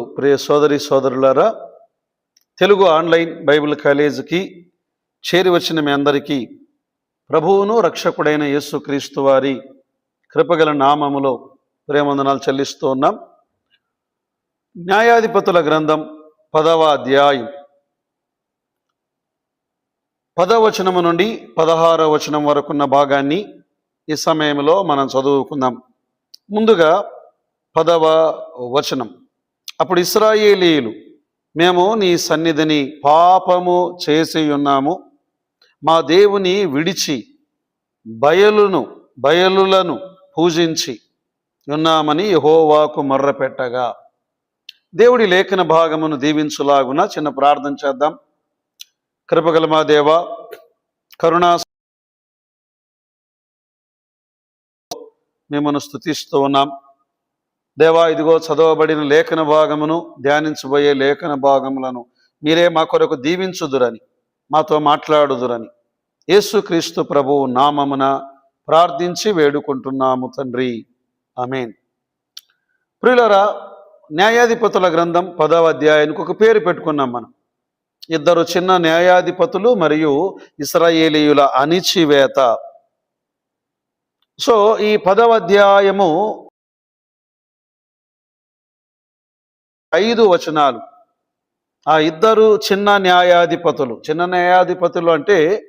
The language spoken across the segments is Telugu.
ప్రియ సోదరి సోదరులారా తెలుగు ఆన్లైన్ బైబిల్ కాలేజీకి చేరి వచ్చిన మీ అందరికీ ప్రభువును రక్షకుడైన యేసుక్రీస్తు వారి కృపగల నామములో ప్రేమందనాలు చెల్లిస్తూ ఉన్నాం. న్యాయాధిపతుల గ్రంథం పదవ అధ్యాయం. పదవచనము నుండి పదహారవ వచనం వరకున్న భాగాన్ని ఈ సమయంలో మనం చదువుకుందాం. ముందుగా పదవ వచనం. అప్పుడు ఇస్రాయేలీలు మేము నీ సన్నిధిని పాపము చేసి ఉన్నాము మా దేవుని విడిచి బయలును బయలులను పూజించి ఉన్నామని యహోవాకు మొర్రపెట్టగా. దేవుడి లేఖన భాగమును దీవించులాగున చిన్న ప్రార్థన చేద్దాం. కృపగల మా దేవ కరుణా మిమ్మల్ని స్థుతిస్తూ ఉన్నాం. దేవా ఇదిగో చదవబడిన లేఖన భాగమును ధ్యానించబోయే లేఖన భాగములను మీరే మా కొరకు దీవించుదురని మాతో మాట్లాడుదురని యేసుక్రీస్తు ప్రభువు నామమున ప్రార్థించి వేడుకుంటున్నాము తండ్రి. అమేన్ ప్రియులరా న్యాయాధిపతుల గ్రంథం పదవ అధ్యాయానికి ఒక పేరు పెట్టుకున్నాం మనం. ఇద్దరు చిన్న న్యాయాధిపతులు మరియు ఇస్రాయేలీయుల అణిచివేత. సో ఈ పదవ అధ్యాయము ఐదు వచనాలు. ఆ ఇద్దరు చిన్న న్యాయాధిపతులు. చిన్న న్యాయాధిపతులు అంటే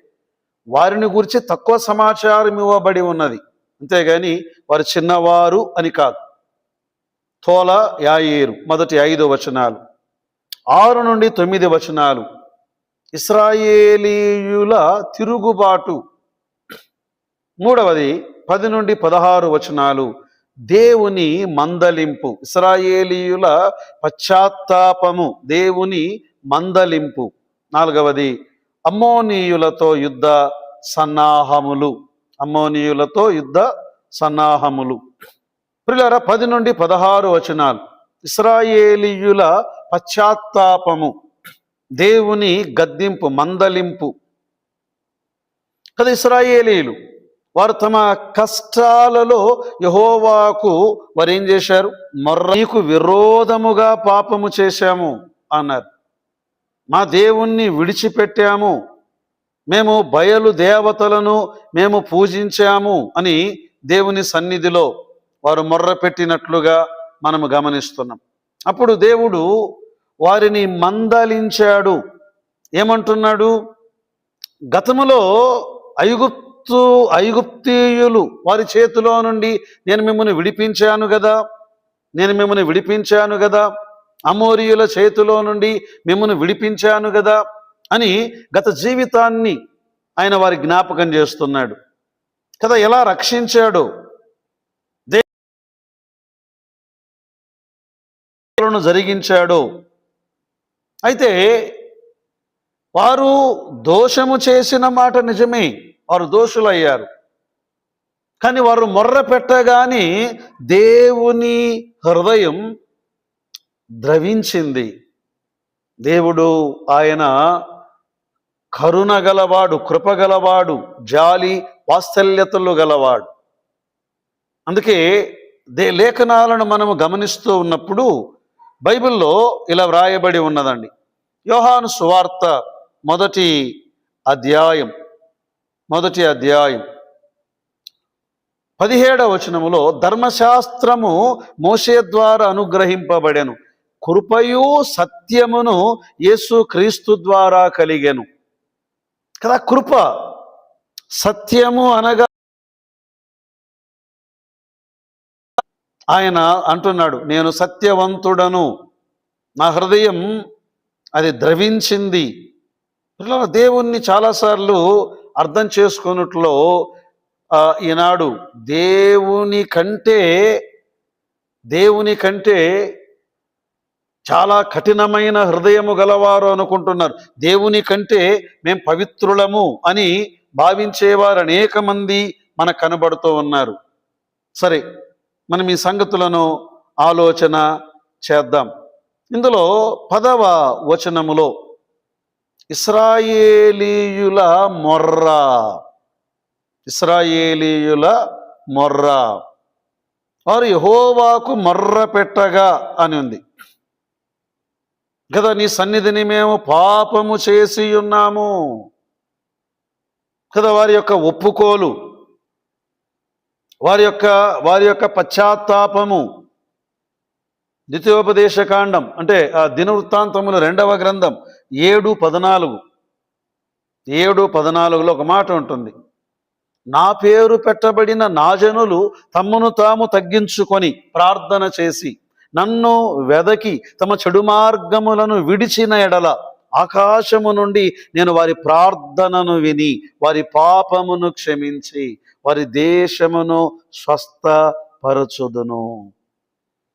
వారిని గురించి తక్కువ సమాచారం ఇవ్వబడి ఉన్నది. అంతేగాని వారు చిన్నవారు అని కాదు. తోల యాయేరు మొదటి ఐదు వచనాలు. ఆరు నుండి తొమ్మిది వచనాలు. ఇస్రాయేలీయుల తిరుగుబాటు. మూడవది పది నుండి పదహారు వచనాలు. దేవుని మందలింపు. ఇస్రాయేలీయుల పశ్చాత్తాపము దేవుని మందలింపు. నాలుగవది అమ్మోనీయులతో యుద్ధ సన్నాహములు. అమ్మోనీయులతో యుద్ధ సన్నాహములు. ప్రియులారా పది నుండి పదహారు వచనాలు. ఇస్రాయేలీయుల పశ్చాత్తాపము దేవుని గద్దింపు మందలింపు. కదా ఇస్రాయేలీలు? వారు తమ కష్టాలలో యహోవాకు వారు ఏం చేశారు? మొర్ర నీకు విరోధముగా పాపము చేశాము అన్నారు. మా దేవుణ్ణి విడిచిపెట్టాము. మేము బయలు దేవతలను మేము పూజించాము అని దేవుని సన్నిధిలో వారు మొర్ర పెట్టినట్లుగా మనము గమనిస్తున్నాం. అప్పుడు దేవుడు వారిని మందలించాడు. ఏమంటున్నాడు? గతములో ఐగుప్తు ఐగుప్తీయులు వారి చేతిలో నుండి నేను మిమ్మల్ని విడిపించాను కదా నేను మిమ్మల్ని విడిపించాను కదా అమోరియుల చేతిలో నుండి మిమ్మల్ని విడిపించాను కదా అని గత జీవితాన్ని ఆయన వారి జ్ఞాపకం చేస్తున్నాడు. కదా ఎలా రక్షించాడు? దేవులను జరిగించాడు. అయితే వారు దోషము చేసిన మాట నిజమే. వారు దోషులయ్యారు. కానీ వారు మొర్ర పెట్టగానే దేవుని హృదయం ద్రవించింది. దేవుడు ఆయన కరుణ గలవాడు కృప గలవాడు జాలి వాత్సల్యతలు గలవాడు. అందుకే దే లేఖనాలను మనము గమనిస్తూ ఉన్నప్పుడు బైబిల్లో ఇలా వ్రాయబడి ఉన్నదండి. యోహాను సువార్త మొదటి అధ్యాయం మొదటి అధ్యాయం. పదిహేడవ వచనములో ధర్మశాస్త్రము మోషే ద్వారా అనుగ్రహింపబడెను. కృపయు సత్యమును యేసు క్రీస్తు ద్వారా కలిగెను. కదా కృప. సత్యము అనగా ఆయన అంటున్నాడు నేను సత్యవంతుడను. నా హృదయం అది ద్రవించింది. పిల్లల దేవుణ్ణి చాలాసార్లు అర్థం చేసుకున్నట్లో ఈనాడు దేవుని కంటే దేవుని కంటే చాలా కఠినమైన హృదయము గలవారు అనుకుంటున్నారు. దేవుని కంటే మేము పవిత్రులము అని భావించేవారు అనేక మంది మనకు కనబడుతూ ఉన్నారు. సరే మనం ఈ సంగతులను ఆలోచన చేద్దాం. ఇందులో పదవ వచనములో ఇస్రాయేలీయుల మొర్ర. ఇస్రాయేలీయుల మొర్ర. వారు యహోవాకు మొర్ర పెట్టగా అని ఉంది. కదా నీ సన్నిధిని మేము పాపము చేసి ఉన్నాము. కదా వారి యొక్క ఒప్పుకోలు. వారి యొక్క వారి యొక్క పశ్చాత్తాపము. ద్వితీయోపదేశకాండం అంటే ఆ దినవృత్తాంతములు రెండవ గ్రంథం. ఏడు పద్నాలుగు. ఏడు పద్నాలుగులో ఒక మాట ఉంటుంది. నా పేరు పెట్టబడిన నా జనులు తమ్మును తాము తగ్గించుకొని ప్రార్థన చేసి నన్ను వెదకి తమ చెడు మార్గములను విడిచిన ఎడల ఆకాశము నుండి నేను వారి ప్రార్థనను విని వారి పాపమును క్షమించి వారి దేశమును స్వస్థపరచుదును.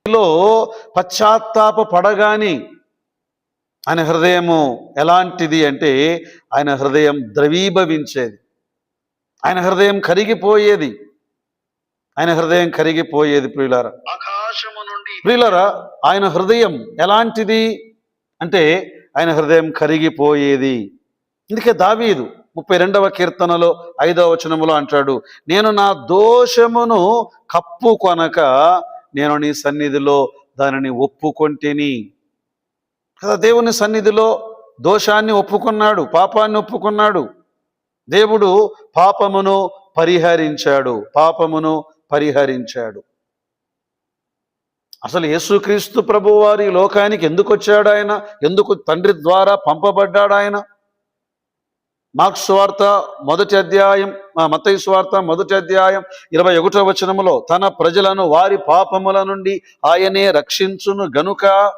లో పశ్చాత్తాప పడగాని ఆయన హృదయము ఎలాంటిది అంటే ఆయన హృదయం ద్రవీభవించేది. ఆయన హృదయం కరిగిపోయేది. ఆయన హృదయం కరిగిపోయేది ప్రియులారా. ఆకాశము నుండి ప్రియులరా ఆయన హృదయం ఎలాంటిది అంటే ఆయన హృదయం కరిగిపోయేది. అందుకే దావీదు ముప్పై రెండవ కీర్తనలో ఐదవ వచనములో అంటాడు నేను నా దోషమును కప్పు కొనక నేను నీ సన్నిధిలో దానిని ఒప్పుకొంటిని. కదా దేవుని సన్నిధిలో దోషాన్ని ఒప్పుకున్నాడు పాపాన్ని ఒప్పుకున్నాడు. దేవుడు పాపమును పరిహరించాడు పాపమును పరిహరించాడు. అసలు యేసుక్రీస్తు ప్రభు వారి లోకానికి ఎందుకు వచ్చాడు ఆయన? ఎందుకు తండ్రి ద్వారా పంపబడ్డాడు ఆయన? మార్క్స్ స్వార్త మొదటి అధ్యాయం మతయి స్వార్త మొదటి అధ్యాయం ఇరవై ఒకటో వచనములో తన ప్రజలను వారి పాపముల నుండి ఆయనే రక్షించును గనుక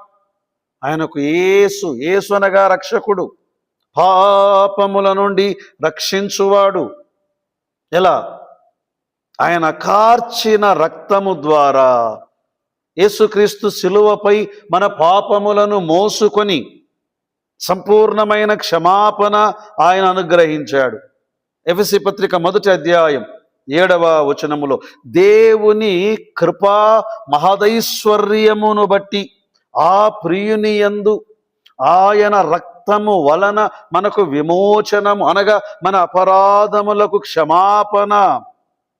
ఆయనకు ఏసు ఏసు అనగా రక్షకుడు. పాపముల నుండి రక్షించువాడు. ఎలా? ఆయన కార్చిన రక్తము ద్వారా యేసుక్రీస్తు శిలువపై మన పాపములను మోసుకొని సంపూర్ణమైన క్షమాపణ ఆయన అనుగ్రహించాడు. ఎఫ్ఎసి పత్రిక మొదటి అధ్యాయం ఏడవ వచనములో దేవుని కృపా మహదైశ్వర్యమును బట్టి ఆ ప్రియుని యందు ఆయన రక్తము వలన మనకు విమోచనము అనగా మన అపరాధములకు క్షమాపణ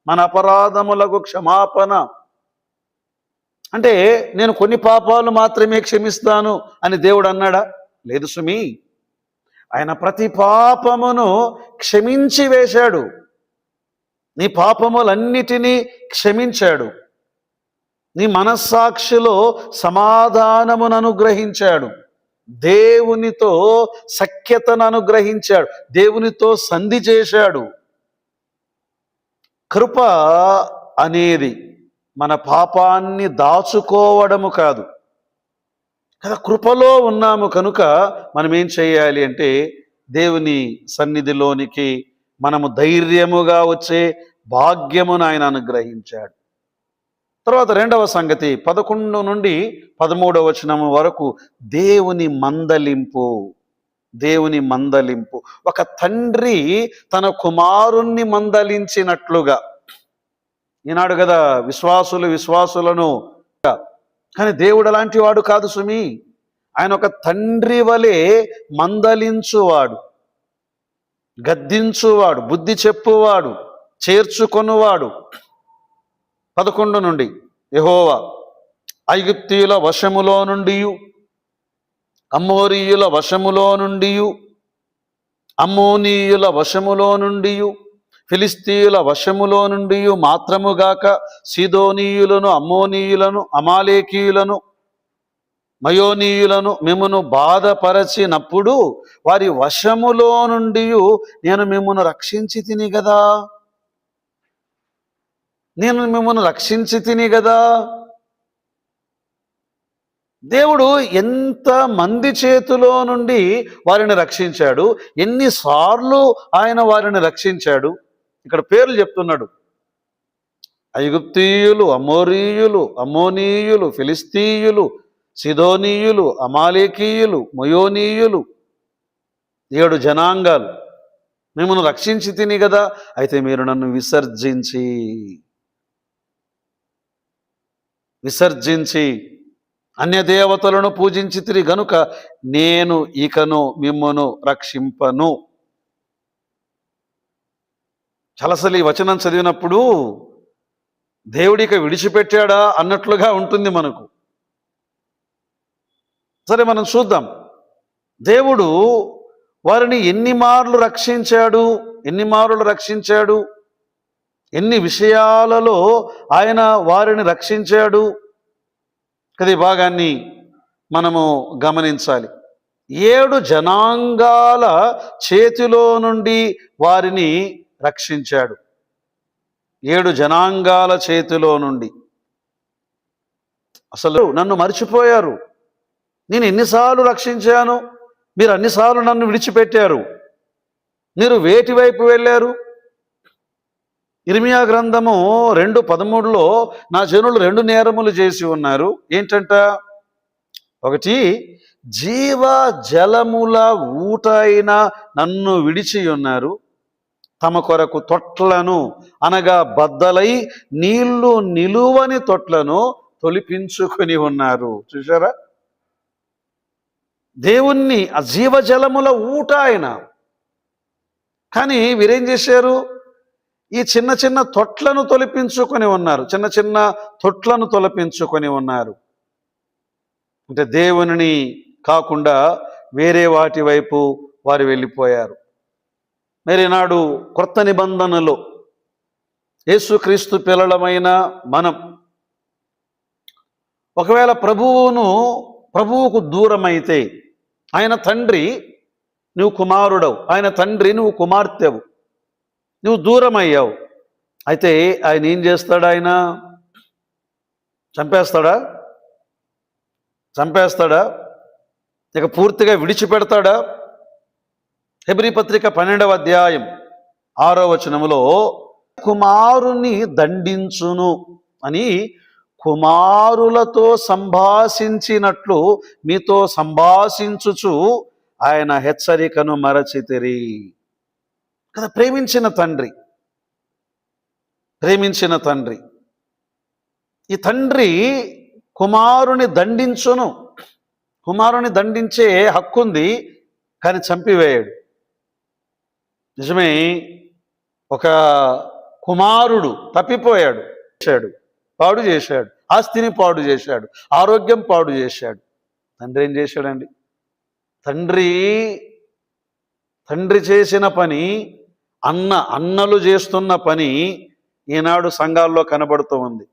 మన అపరాధములకు క్షమాపణ. అంటే నేను కొన్ని పాపాలు మాత్రమే క్షమిస్తాను అని దేవుడు అన్నాడా? లేదు సుమి. ఆయన ప్రతి పాపమును క్షమించి వేశాడు. నీ పాపములన్నిటినీ క్షమించాడు. నీ మనస్సాక్షిలో సమాధానమును అనుగ్రహించాడు దేవునితో సఖ్యతను అనుగ్రహించాడు. దేవునితో సంధి చేశాడు. కృప అనేది మన పాపాన్ని దాచుకోవడము కాదు. కదా కృపలో ఉన్నాము కనుక మనం ఏం చేయాలి అంటే దేవుని సన్నిధిలోనికి మనము ధైర్యముగా వచ్చే భాగ్యమును ఆయన అనుగ్రహించాడు. తర్వాత రెండవ సంగతి పదకొండు నుండి పదమూడవ వచనము వరకు దేవుని మందలింపు. దేవుని మందలింపు. ఒక తండ్రి తన కుమారుణ్ణి మందలించినట్లుగా. ఈనాడు కదా విశ్వాసులు విశ్వాసులను. కానీ దేవుడు అలాంటి వాడు కాదు సుమి. ఆయన ఒక తండ్రి వలె మందలించువాడు. గద్దించువాడు బుద్ధి చెప్పువాడు చేర్చుకొనువాడు. పదకొండు నుండి. యహోవా ఐగుప్తీయుల వశములో నుండి అమ్మోరీయుల వశములో నుండి అమ్మోనీయుల వశములో నుండి ఫిలిస్తీయుల వశములో నుండి మాత్రముగాక సీదోనీయులను అమ్మోనీయులను అమాలేకీయులను మయోనీయులను మిమ్మను బాధపరచినప్పుడు వారి వశములో నుండి నేను మిమ్మను రక్షించి తిని కదా నేను మిమ్మల్ని రక్షించి తిని కదా దేవుడు ఎంత మంది చేతిలో నుండి వారిని రక్షించాడు ఎన్నిసార్లు ఆయన వారిని రక్షించాడు. ఇక్కడ పేర్లు చెప్తున్నాడు. ఐగుప్తీయులు అమోరీయులు అమోనీయులు ఫిలిస్తీయులు సిదోనీయులు అమాలేకీయులు మొయోనీయులు ఏడు జనాంగాలు. మిమ్మల్ని రక్షించి తిని కదా అయితే మీరు నన్ను విసర్జించి విసర్జించి అన్యదేవతలను పూజించితిరి గనుక నేను ఇకను మిమ్మను రక్షింపను. చలసలి ఈ వచనం చదివినప్పుడు దేవుడిక విడిచిపెట్టాడా అన్నట్లుగా ఉంటుంది మనకు. సరే మనం చూద్దాం. దేవుడు వారిని ఎన్ని మార్లు రక్షించాడు? ఎన్ని మార్లు రక్షించాడు? ఎన్ని విషయాలలో ఆయన వారిని రక్షించాడు? కదా ఈ భాగాన్ని మనము గమనించాలి. ఏడు జనాంగాల చేతిలో నుండి వారిని రక్షించాడు. ఏడు జనాంగాల చేతిలో నుండి. అసలు నన్ను మర్చిపోయారు. నేను ఎన్నిసార్లు రక్షించాను? మీరు అన్నిసార్లు నన్ను విడిచిపెట్టారు. మీరు వేటి వైపు వెళ్ళారు? ఇర్మియా గ్రంథము రెండు పదమూడులో నా జనులు రెండు నేరములు చేసి ఉన్నారు. ఏంటంట? ఒకటి జీవ జలముల ఊట అయిన నన్ను విడిచి ఉన్నారు. తమ కొరకు తొట్లను అనగా బద్దలై నీళ్ళు నిలువని తొట్లను తొలిపించుకొని ఉన్నారు. చూసారా దేవుణ్ణి ఆ జీవజలముల ఊట ఆయన కానీ వీరేం చేశారు? ఈ చిన్న చిన్న తొట్లను తొలపించుకొని ఉన్నారు. చిన్న చిన్న తొట్లను తొలపించుకొని ఉన్నారు. అంటే దేవునిని కాకుండా వేరే వాటి వైపు వారు వెళ్ళిపోయారు. మరి నాడు కొత్త నిబంధనలో. యేసుక్రీస్తు పిల్లలమైన మనం. ఒకవేళ ప్రభువును ప్రభువుకు దూరమైతే ఆయన తండ్రి నువ్వు కుమారుడవు. ఆయన తండ్రి నువ్వు కుమార్తెవు. నువ్వు దూరం అయ్యావు అయితే ఆయన ఏం చేస్తాడు ఆయన? చంపేస్తాడా? చంపేస్తాడా? ఇక పూర్తిగా విడిచిపెడతాడా? హెబ్రి పత్రిక పన్నెండవ అధ్యాయం ఆరో వచనములో కుమారుని దండించును అని కుమారులతో సంభాషించినట్లు మీతో సంభాషించుచు ఆయన హెచ్చరికను మరచితిరి. కదా ప్రేమించిన తండ్రి. ప్రేమించిన తండ్రి. ఈ తండ్రి కుమారుని దండించును. కుమారుని దండించే హక్కుంది కానీ చంపివేయాడు. నిజమే ఒక కుమారుడు తప్పిపోయాడు చేశాడు పాడు చేశాడు ఆస్తిని పాడు చేశాడు ఆరోగ్యం పాడు చేశాడు. తండ్రి ఏం చేశాడండి? తండ్రి తండ్రి చేసిన పని అన్న అన్నలు చేస్తున్న పని ఈనాడు సంఘాల్లో కనబడుతూ ఉంది.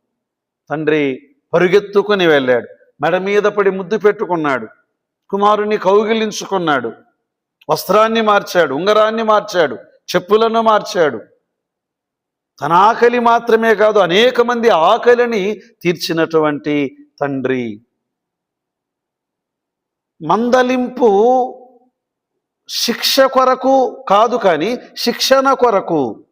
తండ్రి పరుగెత్తుకుని వెళ్ళాడు. మెడ మీద పడి ముద్దు పెట్టుకున్నాడు. కుమారుని కౌగిలించుకున్నాడు. వస్త్రాన్ని మార్చాడు. ఉంగరాన్ని మార్చాడు. చెప్పులను మార్చాడు. తన ఆకలి మాత్రమే కాదు అనేక మంది ఆకలిని తీర్చినటువంటి తండ్రి. మందలింపు శిక్ష కొరకు కాదు కానీ శిక్షణ కొరకు.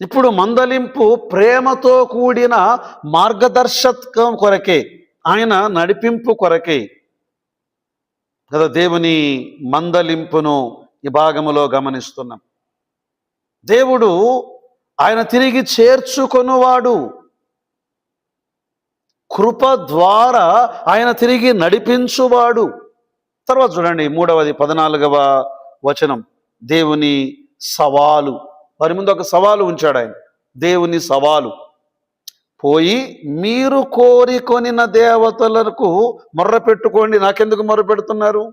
ఇప్పుడు మందలింపు ప్రేమతో కూడిన మార్గదర్శకం కొరకే ఆయన నడిపింపు కొరకే. కదా దేవుని మందలింపును ఈ భాగములో గమనిస్తున్నాం. దేవుడు ఆయన తిరిగి చేర్చుకొనువాడు. కృప ద్వారా ఆయన తిరిగి నడిపించువాడు. తర్వాత చూడండి మూడవది పద్నాలుగవ వచనం. దేవుని సవాలు. వారి ముందు ఒక సవాలు ఉంచాడు ఆయన. దేవుని సవాలు. పోయి మీరు కోరికొనిన దేవతలకు మొర్ర పెట్టుకోండి. నాకెందుకు మొర్ర పెడుతున్నారు?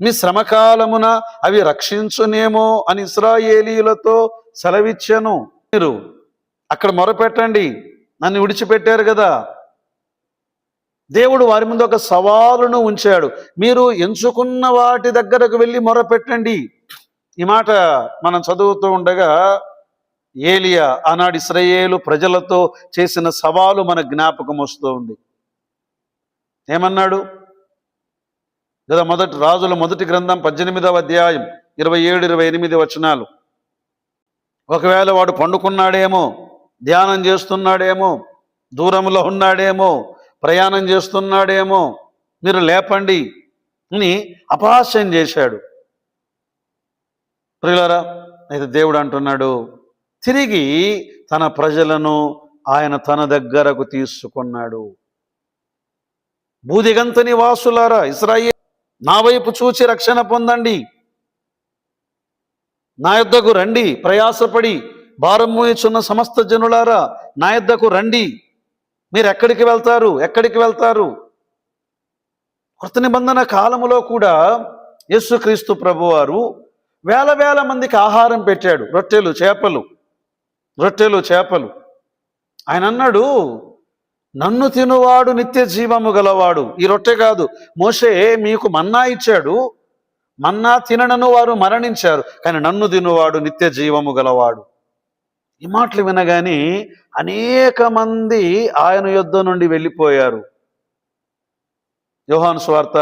మీ శ్రమకాలమున అవి రక్షించునేమో అని ఇస్రాయేలీలతో సెలవిచ్చాను. మీరు అక్కడ మొరపెట్టండి నన్ను విడిచిపెట్టారు కదా. దేవుడు వారి ముందు ఒక సవాలును ఉంచాడు. మీరు ఎంచుకున్న వాటి దగ్గరకు వెళ్ళి మొరపెట్టండి. ఈ మాట మనం చదువుతూ ఉండగా ఏలియా ఆనాడు ఇస్రయేలు ప్రజలతో చేసిన సవాలు మన జ్ఞాపకం వస్తూ ఉంది. ఏమన్నాడు? లేదా మొదటి రాజుల మొదటి గ్రంథం పద్దెనిమిదవ అధ్యాయం ఇరవై ఏడు ఇరవై ఎనిమిది వచనాలు. ఒకవేళ వాడు పండుకున్నాడేమో ధ్యానం చేస్తున్నాడేమో దూరంలో ఉన్నాడేమో ప్రయాణం చేస్తున్నాడేమో మీరు లేపండి అని అపహాస్యం చేశాడు. ప్రియులరా అయితే దేవుడు అంటున్నాడు తిరిగి తన ప్రజలను ఆయన తన దగ్గరకు తీసుకున్నాడు. భూదిగంత నివాసులారా ఇస్రాయే నా వైపు చూచి రక్షణ పొందండి. నా యొద్దకు రండి ప్రయాసపడి భారం మోయిచున్న సమస్త జనులారా నా యొద్దకు రండి. మీరు ఎక్కడికి వెళ్తారు? ఎక్కడికి వెళ్తారు? కృత నిబంధన కాలములో కూడా యేసుక్రీస్తు ప్రభువారు వేల వేల మందికి ఆహారం పెట్టాడు. రొట్టెలు చేపలు రొట్టెలు చేపలు. ఆయన అన్నాడు నన్ను తినువాడు నిత్య జీవము గలవాడు. ఈ రొట్టె కాదు. మోసే మీకు మన్నా ఇచ్చాడు. మన్నా తిననను వారు మరణించారు. కానీ నన్ను తినువాడు నిత్య జీవము గలవాడు. ఈ మాటలు వినగానే అనేక మంది ఆయన యుద్ధ నుండి వెళ్ళిపోయారు. యోహాను స్వార్త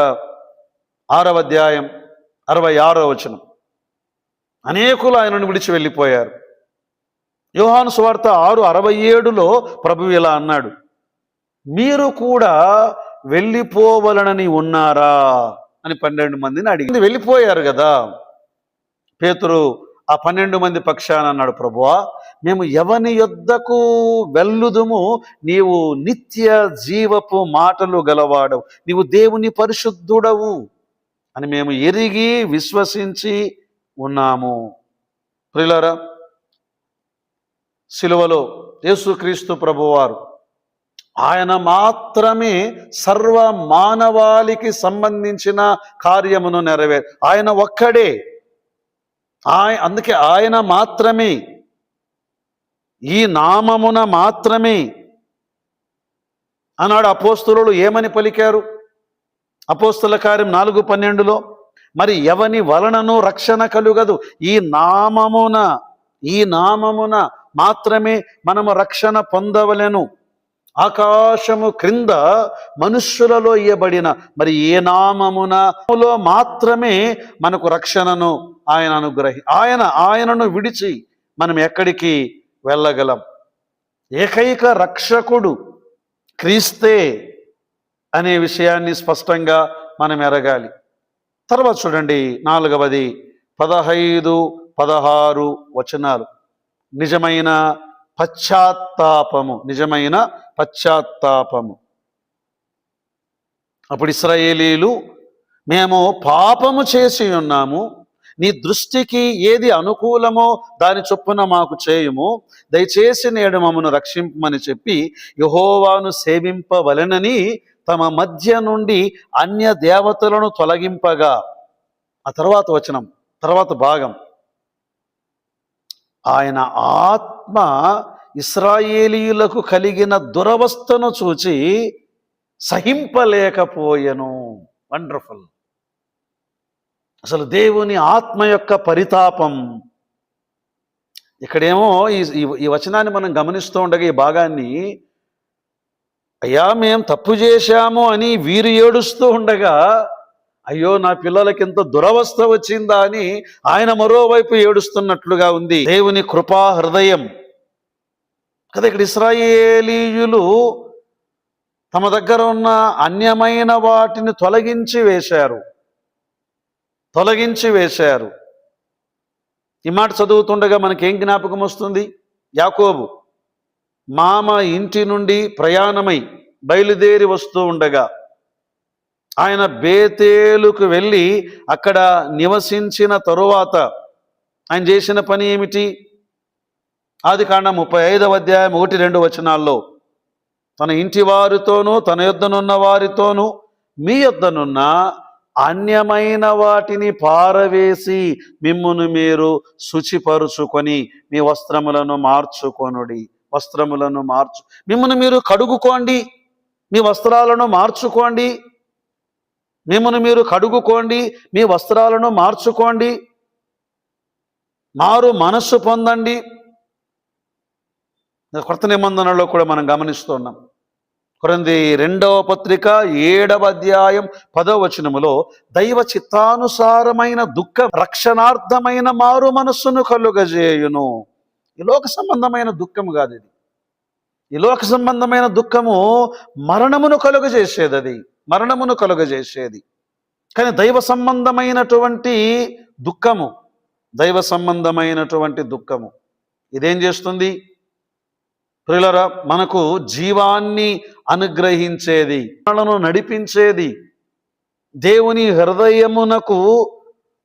ఆరవ అధ్యాయం అరవై ఆరో వచనం. అనేకులు ఆయనను విడిచి వెళ్ళిపోయారు. యోహాను స్వార్త ఆరు అరవై ఏడులో ప్రభు ఇలా అన్నాడు మీరు కూడా వెళ్ళిపోవలనని ఉన్నారా? అని పన్నెండు మందిని అడిగింది వెళ్ళిపోయారు కదా. పేతురు ఆ పన్నెండు మంది పక్షాన అన్నాడు ప్రభువా మేము ఎవని యొద్దకు వెళ్ళుదుము? నీవు నిత్య జీవపు మాటలు గలవాడవు. నీవు దేవుని పరిశుద్ధుడవు. అని మేము ఎరిగి విశ్వసించి ఉన్నాము. ప్రిలరా సిలువలో యేసుక్రీస్తు ప్రభువారు ఆయన మాత్రమే సర్వ మానవాళికి సంబంధించిన కార్యమును నెరవేరు ఆయన ఒక్కడే ఆయ అందుకే ఆయన మాత్రమే. ఈ నామమున మాత్రమే. అన్నాడు అపోస్తులు ఏమని పలికారు? అపోస్తుల కార్యం నాలుగు పన్నెండులో మరి ఎవని వలనను రక్షణ కలుగదు? ఈ నామమున ఈ నామమున మాత్రమే మనము రక్షణ పొందవలెను. ఆకాశము క్రింద మనుష్యులలో ఇయ్యబడిన మరి ఏ నామమునలో మాత్రమే మనకు రక్షణను ఆయన అనుగ్రహి ఆయన ఆయనను విడిచి మనం ఎక్కడికి వెళ్ళగలం? ఏకైక రక్షకుడు క్రీస్తే అనే విషయాన్ని స్పష్టంగా మనం ఎరగాలి. తర్వాత చూడండి నాలుగవది పదహైదు పదహారు వచనాలు. నిజమైన పశ్చాత్తాపము నిజమైన పశ్చాత్తాపము. అప్పుడు ఇస్రాయేలీలు మేము పాపము చేసి ఉన్నాము నీ దృష్టికి ఏది అనుకూలమో దాని చొప్పున మాకు చేయుము. దయచేసి నేడు మమ్మను రక్షింపమని చెప్పి యహోవాను సేవింపవలెనని తమ మధ్య నుండి అన్య దేవతలను తొలగింపగా. ఆ తర్వాత వచనం తర్వాత భాగం. ఆయన ఆత్మ ఇస్రాయేలీయులకు కలిగిన దురవస్థను చూచి సహింపలేకపోయెను. వండర్ఫుల్. అసలు దేవుని ఆత్మ యొక్క పరితాపం. ఇక్కడేమో ఈ ఈ- వచనాన్ని మనం గమనిస్తూ ఉండగా ఈ భాగాన్ని అయ్యా మేం తప్పు చేశాము అని వీరు ఏడుస్తూ ఉండగా అయ్యో నా పిల్లలకి ఎంత దురవస్థ వచ్చిందా అని ఆయన మరోవైపు ఏడుస్తున్నట్లుగా ఉంది. దేవుని కృపా హృదయం. కదా ఇక్కడ ఇస్రాయేలీయులు తమ దగ్గర ఉన్న అన్యమైన వాటిని తొలగించి వేశారు. తొలగించి వేశారు. ఈ మాట చదువుతుండగా మనకేం జ్ఞాపకం వస్తుంది? యాకోబు మామ ఇంటి నుండి ప్రయాణమై బయలుదేరి వస్తూ ఉండగా ఆయన బేతేలుకు వెళ్ళి అక్కడ నివసించిన తరువాత ఆయన చేసిన పని ఏమిటి? ఆది కాండ ముప్పై ఐదవ అధ్యాయం ఒకటి రెండు వచనాల్లో తన ఇంటి వారితోనూ తన యొద్దనున్న వారితోనూ మీ యొద్దనున్న అన్యమైన వాటిని పారవేసి మిమ్మును మీరు శుచిపరుచుకొని మీ వస్త్రములను మార్చుకొనుడి. వస్త్రములను మార్చు మిమ్మల్ని మీరు కడుగుకోండి. మీ వస్త్రాలను మార్చుకోండి. మిమ్మల్ని మీరు కడుగుకోండి. మీ వస్త్రాలను మార్చుకోండి. మారు మనస్సు పొందండి. కొత్త నిబంధనలో కూడా మనం గమనిస్తున్నాం కొరంది రెండవ పత్రిక ఏడవ అధ్యాయం పదవ వచనములో దైవ చిత్తానుసారమైన దుఃఖ రక్షణార్థమైన మారు మనస్సును కలుగజేయును. ఈ లోక సంబంధమైన దుఃఖము కాదు ఇది. ఈ లోక సంబంధమైన దుఃఖము మరణమును కలుగజేసేది అది. మరణమును కలుగజేసేది. కానీ దైవ సంబంధమైనటువంటి దుఃఖము దైవ సంబంధమైనటువంటి దుఃఖము ఇదేం చేస్తుంది? ప్రియులరా మనకు జీవాన్ని అనుగ్రహించేది మనలను నడిపించేది. దేవుని హృదయమునకు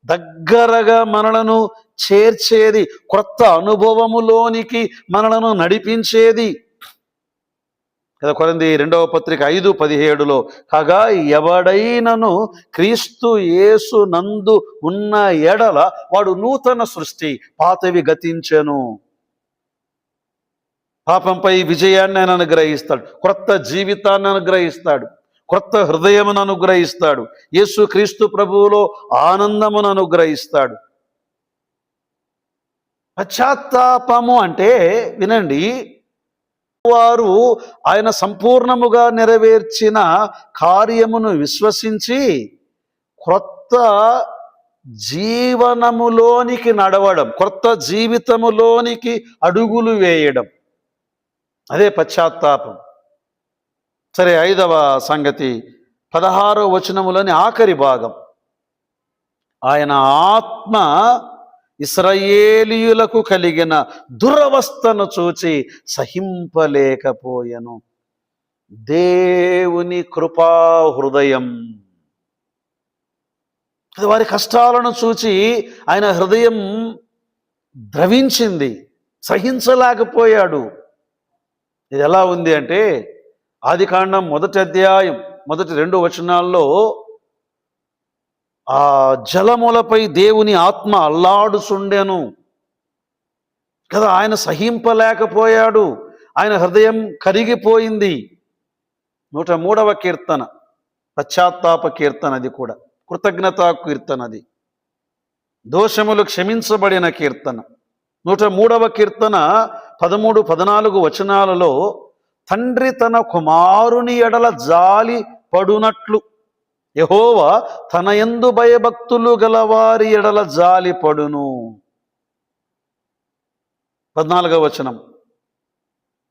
దగ్గరగా మనలను చేర్చేది కొత్త అనుభవములోనికి మనలను నడిపించేది. కదా కొరంది రెండవ పత్రిక ఐదు పదిహేడులో కాగా ఎవడైనను క్రీస్తు యేసు నందు ఉన్న ఎడల వాడు నూతన సృష్టి పాతవి గతించెను. పాపంపై విజయాన్ని ఆయన అనుగ్రహిస్తాడు. క్రొత్త జీవితాన్ని అనుగ్రహిస్తాడు. క్రొత్త హృదయమును అనుగ్రహిస్తాడు. యేసు క్రీస్తు ప్రభువులో ఆనందమును అనుగ్రహిస్తాడు. పశ్చాత్తాపము అంటే వినండి వారు ఆయన సంపూర్ణముగా నెరవేర్చిన కార్యమును విశ్వసించి క్రొత్త జీవనములోనికి నడవడం క్రొత్త జీవితములోనికి అడుగులు వేయడం. అదే పశ్చాత్తాపం. సరే ఐదవ సంగతి పదహారో వచనములోని ఆఖరి భాగం. ఆయన ఆత్మ ఇస్రయేలీయులకు కలిగిన దురవస్థను చూచి సహింపలేకపోయెను. దేవుని కృపా హృదయం. అది వారి కష్టాలను చూచి ఆయన హృదయం ద్రవించింది సహించలేకపోయాడు. ఇది ఎలా ఉంది అంటే ఆది కాండం మొదటి అధ్యాయం మొదటి రెండు వచనాల్లో ఆ జలములపై దేవుని ఆత్మ అల్లాడుచుండెను. కదా ఆయన సహింపలేకపోయాడు. ఆయన హృదయం కరిగిపోయింది. నూట మూడవ కీర్తన పశ్చాత్తాప కీర్తన అది కూడా. కృతజ్ఞతా కీర్తన అది. దోషములు క్షమించబడిన కీర్తన. నూట మూడవ కీర్తన పదమూడు పద్నాలుగు వచనాలలో తండ్రి తన కుమారుని ఎడల జాలి పడునట్లు. యహోవా తన ఎందు భయభక్తులు గలవారి ఎడల జాలి పడును. పద్నాలుగవ వచనం.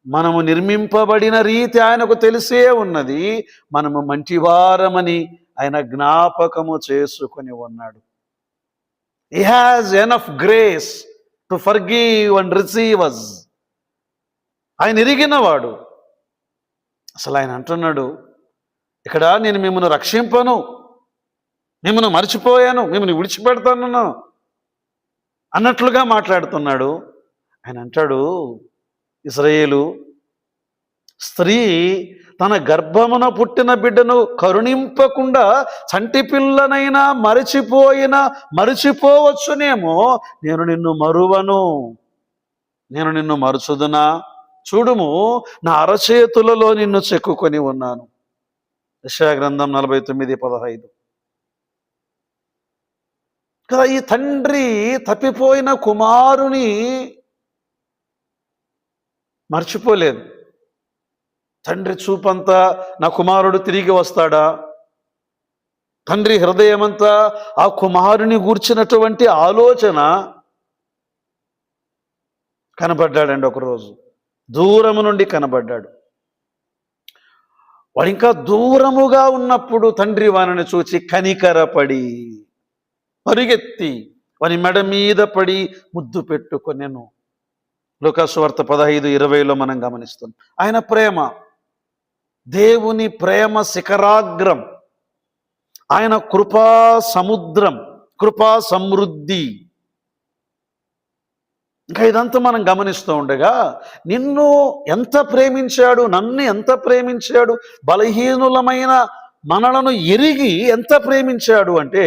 మనము నిర్మింపబడిన రీతి ఆయనకు తెలిసే ఉన్నది మనము మంచివారమని ఆయన జ్ఞాపకము చేసుకొని ఉన్నాడు. ఈ has enough grace to forgive and receive us ఆయన ఎరిగినవాడు. అసలు ఆయన అంటున్నాడు ఇక్కడ నేను మిమ్మల్ని రక్షింపను మిమ్మల్ని మర్చిపోయాను మిమ్మల్ని విడిచిపెడతాను అన్నట్లుగా మాట్లాడుతున్నాడు. ఆయన అంటాడు ఇస్రాయేలు స్త్రీ తన గర్భమున పుట్టిన బిడ్డను కరుణింపకుండా చంటి పిల్లనైనా మరచిపోయినా మరచిపోవచ్చునేమో నేను నిన్ను మరువను నేను నిన్ను మరుచుదునా? చూడుము నా అరచేతులలో నిన్ను చెక్కుకొని ఉన్నాను. యెషయా గ్రంథం నలభై తొమ్మిది పదహైదు. కదా ఈ తండ్రి తప్పిపోయిన కుమారుని మర్చిపోలేదు. తండ్రి చూపంతా నా కుమారుడు తిరిగి వస్తాడా? తండ్రి హృదయమంతా ఆ కుమారుని గూర్చినటువంటి ఆలోచన కనబడ్డాడండి ఒకరోజు. దూరము నుండి కనబడ్డాడు. వాడు ఇంకా దూరముగా ఉన్నప్పుడు తండ్రి వానని చూచి కనికరపడి పరిగెత్తి వాని మెడ మీద పడి ముద్దు పెట్టుకొనెను. లోకాసువార్త పదహైదు ఇరవైలో మనం గమనిస్తున్నాం ఆయన ప్రేమ దేవుని ప్రేమ శిఖరాగ్రం ఆయన కృపా సముద్రం కృపా సమృద్ధి ఇంకా ఇదంతా మనం గమనిస్తూ ఉండగా నిన్ను ఎంత ప్రేమించాడు నన్ను ఎంత ప్రేమించాడు బలహీనులమైన మనలను ఎరిగి ఎంత ప్రేమించాడు అంటే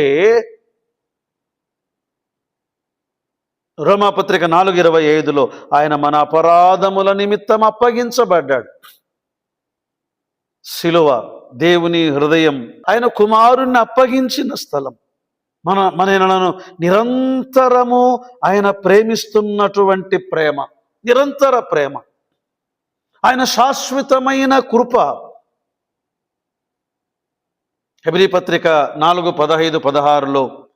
రోమాపత్రిక నాలుగు ఇరవై ఐదులో ఆయన మన అపరాధముల నిమిత్తం అప్పగించబడ్డాడు. శిలువ దేవుని హృదయం ఆయన కుమారుణ్ణి అప్పగించిన స్థలం. మన మనలను నిరంతరము ఆయన ప్రేమిస్తున్నటువంటి ప్రేమ. నిరంతర ప్రేమ. ఆయన శాశ్వతమైన కృప. హెబ్రీ పత్రిక నాలుగు పదహైదు పదహారులో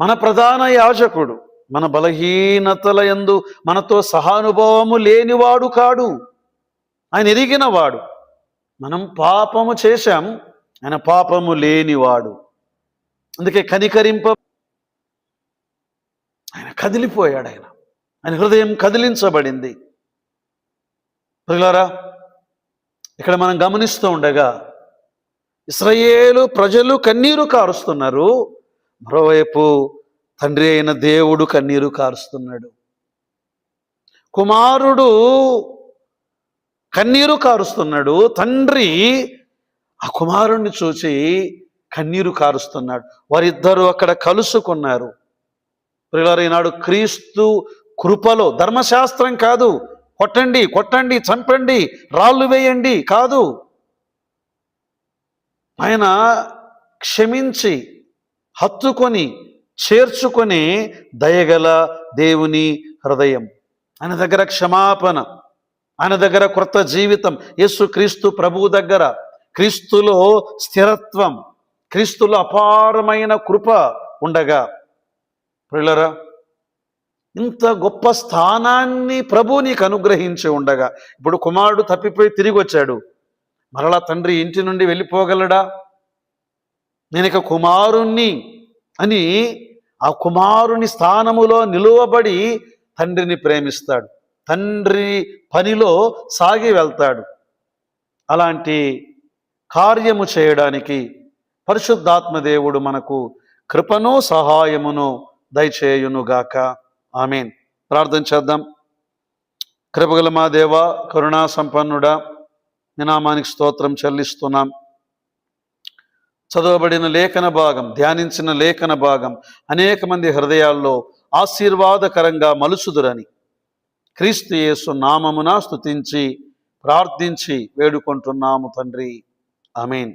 మన ప్రధాన యాజకుడు మన బలహీనతల యందు మనతో సహానుభవము లేనివాడు కాడు. ఆయన ఎరిగినవాడు మనం పాపము చేశాం ఆయన పాపము లేనివాడు. అందుకే కనికరింప ఆయన కదిలిపోయాడు ఆయన. ఆయన హృదయం కదిలించబడింది. ప్రియులారా ఇక్కడ మనం గమనిస్తూ ఉండగా ఇస్రయేలు ప్రజలు కన్నీరు కారుస్తున్నారు. మరోవైపు తండ్రి అయిన దేవుడు కన్నీరు కారుస్తున్నాడు. కుమారుడు కన్నీరు కారుస్తున్నాడు. తండ్రి ఆ కుమారుణ్ణి చూచి కన్నీరు కారుస్తున్నాడు. వారిద్దరూ అక్కడ కలుసుకున్నారు. ప్రియులారా, ఈనాడు క్రీస్తు కృపలో ధర్మశాస్త్రం కాదు. కొట్టండి కొట్టండి చంపండి రాళ్ళు వేయండి కాదు. ఆయన క్షమించి హత్తుకొని చేర్చుకొని దయగల దేవుని హృదయం. ఆయన దగ్గర క్షమాపణ ఆయన దగ్గర క్రొత్త జీవితం యేసు క్రీస్తు ప్రభువు దగ్గర క్రీస్తులో స్థిరత్వం. క్రీస్తులో అపారమైన కృప ఉండగా పిల్లరా ఇంత గొప్ప స్థానాన్ని ప్రభు నీకు అనుగ్రహించి ఉండగా ఇప్పుడు కుమారుడు తప్పిపోయి తిరిగి వచ్చాడు మరలా తండ్రి ఇంటి నుండి వెళ్ళిపోగలడా? నేను ఇక కుమారుణ్ణి అని ఆ కుమారుని స్థానములో నిలువబడి తండ్రిని ప్రేమిస్తాడు. తండ్రి పనిలో సాగి వెళ్తాడు. అలాంటి కార్యము చేయడానికి పరిశుద్ధాత్మ దేవుడు మనకు కృపను సహాయమును దయచేయునుగాక. ఆమెన్. ప్రార్థన చేద్దాం. కృపగల మా దేవ కరుణా సంపన్నుడా నినామానికి స్తోత్రం చెల్లిస్తున్నాం. చదవబడిన లేఖన భాగం ధ్యానించిన లేఖన భాగం అనేక మంది హృదయాల్లో ఆశీర్వాదకరంగా మలుసుదురని క్రీస్తు యేసు నామమున స్తుతించి ప్రార్థించి వేడుకుంటున్నాము తండ్రి. ఆమెన్.